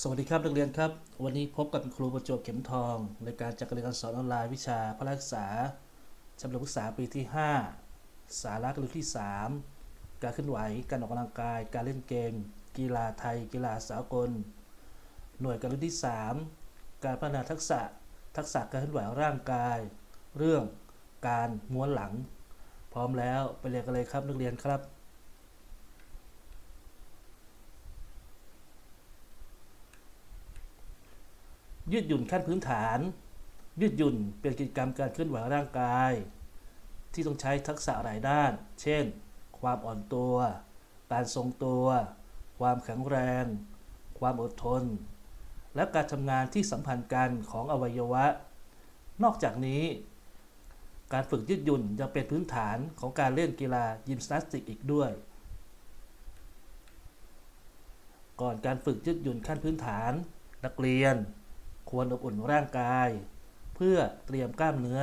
สวัสดีครับนักเรียนครับ วันนี้พบกับครูประจวบเข็มทอง ในการจัดการเรียนการสอนออนไลน์วิชาพละศึกษาจำนวนศึกษาปีที่ 5 สาระการเรียนที่ 3 การเคลื่อนไหว การออกกำลังกาย การเล่นเกม กีฬาไทย กีฬาสากล หน่วยการเรียนที่ 3 การพัฒนาทักษะทักษะการเคลื่อนไหวร่างกาย เรื่องการม้วนหลัง พร้อมแล้วไปเรียนกันเลยครับนักเรียนครับ ยืดหยุ่นขั้นพื้นฐาน ยืดหยุ่นเป็นกิจกรรมการเคลื่อนไหวร่างกาย ที่ต้องใช้ทักษะหลายด้าน เช่น ความอ่อนตัว การทรงตัว ความแข็งแรง ความอดทน และการทำงานที่สัมพันธ์กันของอวัยวะ นอกจากนี้ การฝึกยืดหยุ่นยังเป็นพื้นฐานของการเล่นกีฬายิมนาสติกอีกด้วย ก่อนการฝึกยืดหยุ่นขั้นพื้นฐาน นักเรียน ควรอบอุ่นร่างกาย เพื่อเตรียมกล้ามเนื้อ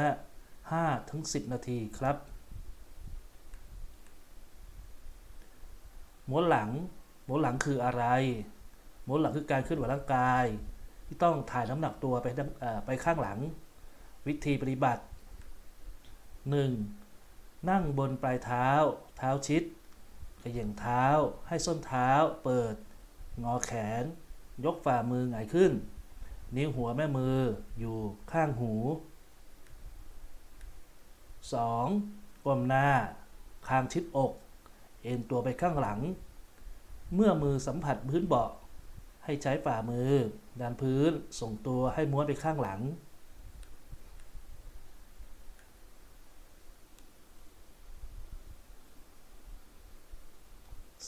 5-10 นาทีครับม้วนหลังม้วนหลังคืออะไรม้วนหลังคือการเคลื่อนไหวร่างกาย ที่ต้องถ่ายน้ำหนักตัวไปไปข้างหลัง วิธีปฏิบัติ 1. นั่งบนปลายเท้า เท้าชิดเขย่งเท้าให้ส้นเท้า เปิด งอแขน ยกฝ่ามือหงายขึ้น นิ้วหัวแม่มืออยู่ข้างหู 2. ก้มหน้า คางชิดอก เอ็นตัวไปข้างหลัง เมื่อมือสัมผัสพื้นเบาะ ให้ใช้ฝ่ามือ ดันพื้นส่งตัวให้ม้วนไปข้างหลัง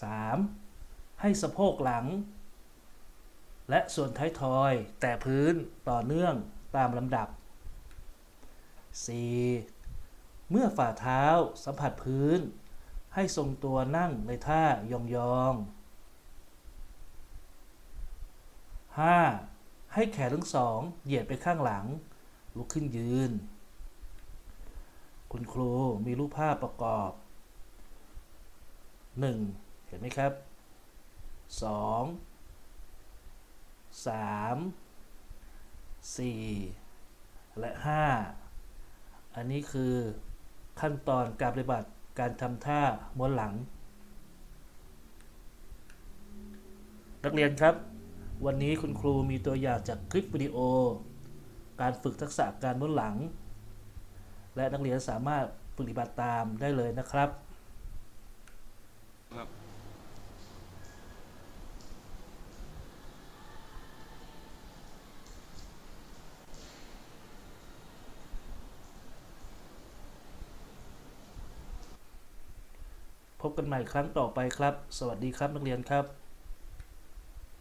3. ให้สะโพกหลัง และส่วนท้ายทอยแตะพื้นต่อเนื่องตามลำดับ 4. เมื่อฝ่าเท้าสัมผัสพื้น ให้ทรงตัวนั่งในท่ายองๆ 5. ให้แขนทั้งสองเหยียดไปข้างหลัง ลุกขึ้นยืน คุณครูมีรูปภาพประกอบ 1. เห็นไหมครับ 2. 3 4 และ 5 อันนี้คือขั้นตอนการปฏิบัติการทำท่าม้วนหลัง นักเรียนครับ วันนี้คุณครูมีตัวอย่างจากคลิปวิดีโอ การฝึกทักษะการม้วนหลัง และนักเรียนสามารถปฏิบัติตามได้เลยนะครับครับ พบกันใหม่ครั้งต่อไปครับ สวัสดีครับนักเรียนครับ